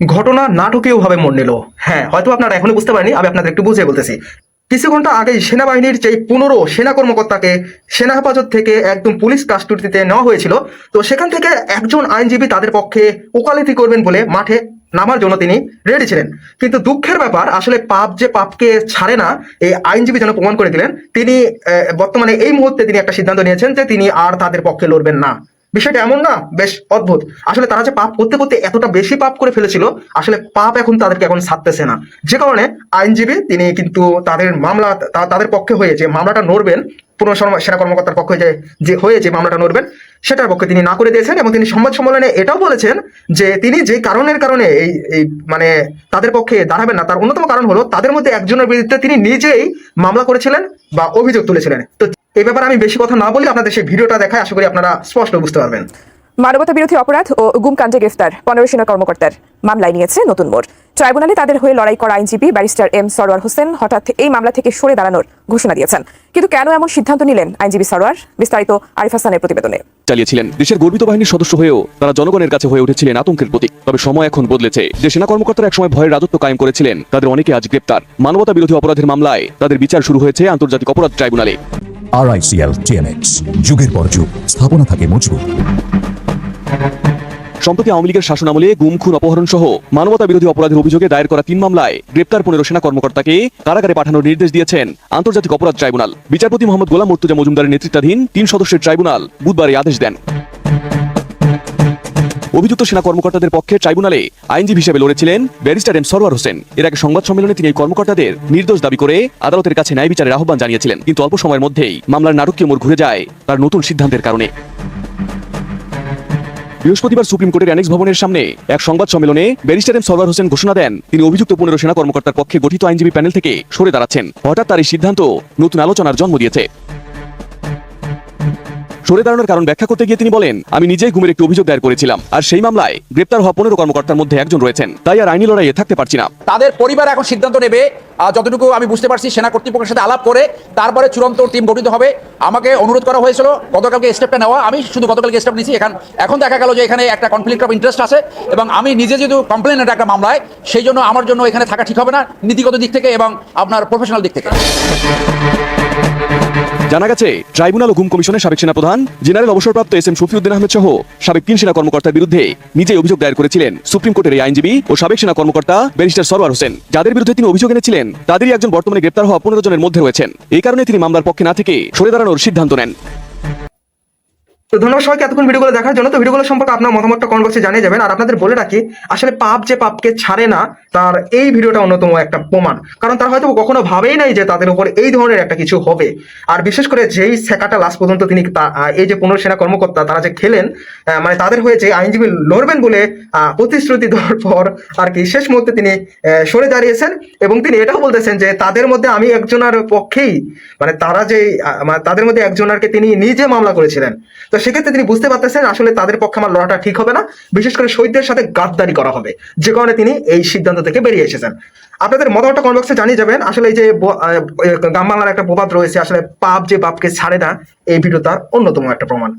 ঘটনা নাটকীয় ভাবে মোড় নিল। হ্যাঁ হয়তো আপনারা এখনও বুঝতে পারেনি আমি আপনাদের একটু বুঝিয়ে বলতেছি। কিছু ঘণ্টা আগেই সেনাবাহিনীর যেই পনেরো সেনা কর্মকর্তাকে সেনা হেফাজত থেকে একদম পুলিশ কাস্টডিতে নেওয়া হয়েছিল, তো সেখান থেকে একজন আইনজীবী তাদের পক্ষে ওকালতি করবেন বলে মাঠে নামার জন্য তিনি রেডি ছিলেন। কিন্তু দুঃখের ব্যাপার, আসলে পাপ যে পাপকে ছাড়ে না, এই আইনজীবী যেন প্রমাণ করে দিলেন, তিনি বর্তমানে এই মুহূর্তে তিনি একটা সিদ্ধান্ত নিয়েছেন যে তিনি আর তাদের পক্ষে লড়বেন না। বিষয়টা এমন না, বেশ অদ্ভুত। আসলে তারা যে পাপ করতে করতে এতটা বেশি পাপ করে ফেলেছিল, আসলে পাপ এখন তাদেরকে এখন ছাড়তেছে না। যে কারণে আইনজীবী তিনি কিন্তু তাদের মামলা তাদের পক্ষে হয়ে যে মামলাটা নড়বেন, পুনঃ সেনা কর্মকর্তার পক্ষে যে যে হয়ে যে মামলাটা নড়বেন, সেটার পক্ষে তিনি না করে দিয়েছেন এবং তিনি সংবাদ সম্মেলনে এটাও বলেছেন যে তিনি যে কারণের কারণে এই এই মানে তাদের পক্ষে দাঁড়াবেন না, তার অন্যতম কারণ হলো তাদের মধ্যে একজনের বিরুদ্ধে তিনি নিজেই মামলা করেছিলেন বা অভিযোগ তুলেছিলেন। তো এই ব্যাপারে আমি বেশি কথা না বলে আপনাদের সেই ভিডিওটা দেখায় আশা করি আপনারা স্পষ্ট বুঝতে পারবেন। মানবতা বিরোধী অপরাধ ও গুমকাণ্ডে গ্রেফতার পনেরো সেনা কর্মকর্তার মামলায় নিয়েছে নতুন মোড়। ট্রাইব্যুনালে তাদের হয়ে লড়াই করা আইনজীবী ব্যারিস্টার এম সরোয়ার হোসেন হঠাৎ এই মামলা থেকে সরে দাঁড়ানোর ঘোষণা দিয়েছেন। কিন্তু কেন এমন সিদ্ধান্ত নিলেন আইনজীবী সরোয়ার? বিস্তারিত আরিফ হাসানের প্রতিবেদনে। চালিয়েছিলেন। দেশের গর্বিত বাহিনীর সদস্য হয়েও তারা জনগণের কাছে হয়ে উঠেছিলেন আতঙ্কের প্রতীক। তবে সময় এখন বদলেছে। যে সেনা কর্মকর্তারা একসময় ভয়ের রাজত্ব কায়েম করেছিলেন তাদের অনেকে আজ গ্রেপ্তার। মানবতা বিরোধী অপরাধের মামলায় তাদের বিচার শুরু হয়েছে আন্তর্জাতিক অপরাধ ট্রাইব্যুনালে। আরআইসিএল টিএনএক্স যুগের পর যুগ, স্থাপনা থাকে মজবুত। সম্প্রতি আওয়ামী লীগের শাসনামলে গুম খুন অপহরণ সহ মানবতা বিরোধী অপরাধের অভিযোগে দায়ের করা তিন মামলায় গ্রেপ্তার পনেরো সেনা কর্মকর্তাকে কারাগারে পাঠানোর নির্দেশ দিয়েছেন আন্তর্জাতিক অপরাধ ট্রাইব্যুনাল। বিচারপতি মোহাম্মদ গোলাম মুর্তুজা মজুমদারের নেতৃত্বাধীন তিন সদস্যের ট্রাইব্যুনাল বুধবার আদেশ দেন। অভিযুক্ত সেনা কর্মকর্তাদের পক্ষে ট্রাইব্যুনালে আইনজীবী হিসেবে লড়েছিলেন ব্যারিস্টার এম সরওয়ার হোসেন। এর আগে সংবাদ সম্মেলনে তিনি এই কর্মকর্তাদের নির্দোষ দাবি করে আদালতের কাছে ন্যায় বিচারের আহ্বান জানিয়েছিলেন। কিন্তু অল্প সময়ের মধ্যেই মামলার নাটকীয় মোড় ঘুরে যায় তার নতুন সিদ্ধান্তের কারণে। বৃহস্পতিবার সুপ্রিম কোর্টের অ্যানেক্স ভবনের সামনে এক সংবাদ সম্মেলনে ব্যারিস্টার এম সরওয়ার হোসেন ঘোষণা দেন, তিনি অভিযুক্ত পনেরো সেনা কর্মকর্তার পক্ষে গঠিত আইনজীবী প্যানেল থেকে সরে দাঁড়াচ্ছেন। হঠাৎ তার এই সিদ্ধান্ত নতুন আলোচনার জন্ম দিয়েছে। সরে দাঁড়ানোর কারণ ব্যাখ্যা করতে গিয়ে তিনি বলেন, আমি নিজেই ঘুমের একটি অভিযোগ দায়ের করেছিলাম, আর সেই মামলায় গ্রেপ্তার হওয়া পনেরো কর্মকর্তার মধ্যে একজন রয়েছেন। তাই আর আইনি লড়াইয়ে থাকতে পারছি না। তাদের পরিবার এখন সিদ্ধান্ত নেবে যতটুকু আমি বুঝতে পারছি, সেনা কর্তৃপক্ষের সাথে আলাপ করে তারপরে চূড়ান্ত টিম গঠিত হবে। আমাকে অনুরোধ করা হয়েছিল, গতকালকে স্টেপটা নেওয়া। আমি শুধু গতকালকে স্টেপ নিয়েছি এখন এখন দেখা গেল যে এখানে একটা কনফ্লিক্ট অফ ইন্টারেস্ট আছে, এবং আমি নিজে যেহেতু কমপ্লেনের একটা মামলায়, সেই জন্য আমার জন্য এখানে থাকা ঠিক হবে না, নীতিগত দিক থেকে এবং আপনার প্রফেশনাল দিক থেকে। জানা গেছে, ট্রাইব্যুনাল ও গুম কমিশনের সাবেক সেনাপ্রধান জেনারেল অবসরপ্রাপ্ত এস এম শফিউদ্দিন আহমেদ সহ সাবেক তিন সেনা কর্মকর্তার বিরুদ্ধে নিজেই অভিযোগ দায়ের করেছিলেন সুপ্রিম কোর্টের এই আইনজীবী ও সাবেক সেনা কর্মকর্তা ব্যারিস্টার সরওয়ার হোসেন। যাদের বিরুদ্ধে তিনি অভিযোগ এনেছিলেন, তাদেরই একজন বর্তমানে গ্রেপ্তার হওয়া পনেরো জনের মধ্যে রয়েছেন। এই কারণে তিনি মামলার পক্ষে না থেকে সরে দাঁড়ানোর সিদ্ধান্ত নেন। তো ধন্যবাদ সবাইকে এতক্ষণ ভিডিওগুলো দেখার জন্য। তো ভিডিওগুলো সম্পর্কে আপনার মতামতটা কমেন্ট বক্সে জানিয়ে যাবেন। আর আপনাদের বলে রাখি, আসলে পাপ যে পাপকে ছাড়ে না তার এই ভিডিওটা অন্যতম একটা প্রমাণ। কারণ তারা হয়তো কখনো ভাবেই নাই যে তাদের উপর এই ধরনের একটা কিছু হবে। আর বিশেষ করে যেই শেখাটা লাস্ট পর্যন্ত তিনি এই যে পনেরো সেনা কর্মকর্তা, তারা যে খেলেন মানে তাদের হয়ে যে আইনজীবী লড়বেন বলে প্রতিশ্রুতি দেওয়ার পর আর কি শেষ মুহূর্তে তিনি সরে দাঁড়িয়েছেন এবং তিনি এটাও বলতেছেন যে তাদের মধ্যে আমি একজনের পক্ষেই মানে তারা যে মানে তাদের মধ্যে একজনারকে তিনি নিজে মামলা করেছিলেন। তো সেক্ষেত্রে তিনি বুঝতে পারতেছেন আসলে তাদের পক্ষে আমার লড়াটা ঠিক হবে না। বিশেষ করে শহীদদের সাথে গাদ্দারি করা হবে। যে কারণে তিনি এই সিদ্ধান্ত থেকে বেরিয়ে এসেছেন। আপনাদের মতামতটা কমেন্ট বক্সে জানিয়ে যাবেন। আসলে এই যে গ্রাম বাংলার একটা প্রবাদ রয়েছে, আসলে পাপ যে বাপকে ছাড়ে না, এই ভিডিওটা অন্যতম একটা প্রমাণ।